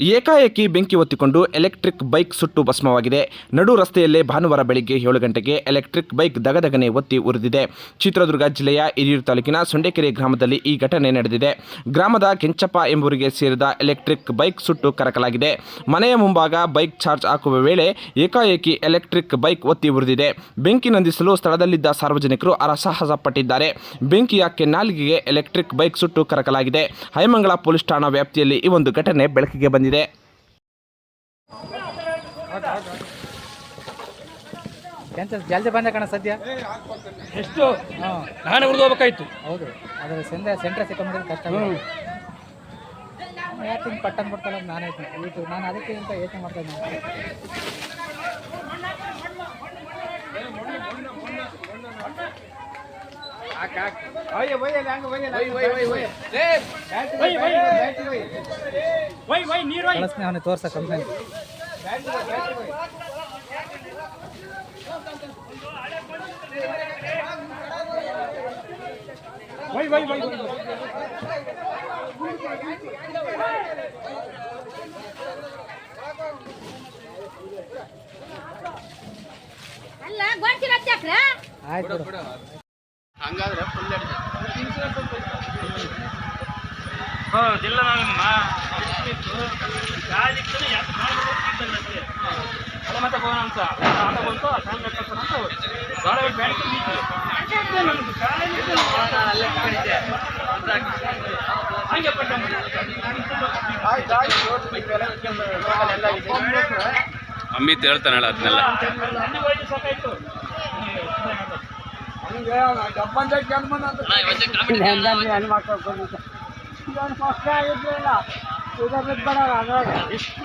ಏಕಾಏಕಿ ಬೆಂಕಿ ಹೊತ್ತಿಕೊಂಡು electric bike ಸುಟ್ಟು ಭಸ್ಮವಾಗಿದೆ. ನಡು ರಸ್ತೆಯಲ್ಲೇ ಭಾನುವಾರ ಬೆಳಗ್ಗೆ ಏಳು ಗಂಟೆಗೆ ಎಲೆಕ್ಟ್ರಿಕ್ ಬೈಕ್ ದಗದಗನೆ ಒತ್ತಿ ಉರಿದಿದೆ. ಚಿತ್ರದುರ್ಗ ಜಿಲ್ಲೆಯ ಹಿರಿಯೂರು ತಾಲೂಕಿನ ಸೊಂಡೆಕೆರೆ ಗ್ರಾಮದಲ್ಲಿ ಈ ಘಟನೆ ನಡೆದಿದೆ. ಗ್ರಾಮದ ಕೆಂಚಪ್ಪ ಎಂಬುವರಿಗೆ ಸೇರಿದ ಎಲೆಕ್ಟ್ರಿಕ್ ಬೈಕ್ ಸುಟ್ಟು ಕರಕಲಾಗಿದೆ. ಮನೆಯ ಮುಂಭಾಗ ಬೈಕ್ ಚಾರ್ಜ್ ಹಾಕುವ ವೇಳೆ ಏಕಾಏಕಿ ಎಲೆಕ್ಟ್ರಿಕ್ ಬೈಕ್ ಒತ್ತಿ ಉರಿದಿದೆ. ಬೆಂಕಿ ನಂದಿಸಲು ಸ್ಥಳದಲ್ಲಿದ್ದ ಸಾರ್ವಜನಿಕರು ಅರಸಾಹಸ ಪಟ್ಟಿದ್ದಾರೆ. ಬೆಂಕಿಯ ಕೆನ್ನಾಲಿಗೆಗೆ ಎಲೆಕ್ಟ್ರಿಕ್ ಬೈಕ್ ಸುಟ್ಟು ಕರಕಲಾಗಿದೆ. ಹೈಮಂಗಳ ಪೊಲೀಸ್ ಠಾಣಾ ವ್ಯಾಪ್ತಿಯಲ್ಲಿ ಈ ಒಂದು ಘಟನೆ ಬೆಳಕಿಗೆ ಬಂದಿದೆ. ಎಂತ ಜಲ್ದಿ ಬಂದ ಕಣ ಸದ್ಯ? ಎಷ್ಟು? ನಾನು ನಾನೇ ಉಳಿದು ಹೋಗ್ಬೇಕಾಯ್ತು ಹೌದು ಅದರ ಸೆಂದ್ರ ಸೆಂಟ್ರ ಸಿಕ್ಕೊಂಡ್ರೆ ಕಷ್ಟ ಯಾಕೆ ಹಿಂಗೆ ಪಟ್ಟನ್ ಬರ್ತಲ್ಲ ನಾನೇ ಯೂಟ್ಯೂಬ್ ನಾನು ಅದಕ್ಕೆ ಅಂತ ಯೋಚನೆ ಮಾಡ್ತಾ ಇದ್ದೀನಿ. ವೈ ವೈ ಕಳಿಸ್ನೆ ಅವನಿಗೆ ತೋರ್ಸ ಕಂಪ್ಲೇಂಟ್ ವೈ ಹಂಗಾದ್ರೆ ವೈ ಜಿಲ್ಲಾ ಮತ್ತೆ ಹೋಗೋಣ ಅಂತ. ಆಟ ಬಂತು ಆ ಟೈಮ್ ಲೆಕ್ಕ ಅಂತ ನಮ್ದು ಗಾಳಿ ಹಂಗೆ ಪಟ್ಟ ಅಮಿತ್ ಹೇಳ್ತಾನಲ್ಲ ಅದನ್ನೆಲ್ಲ. ಅಲ್ಲಿ ಹೋಗಿ ಸಾಕಾಯ್ತು ಎಷ್ಟು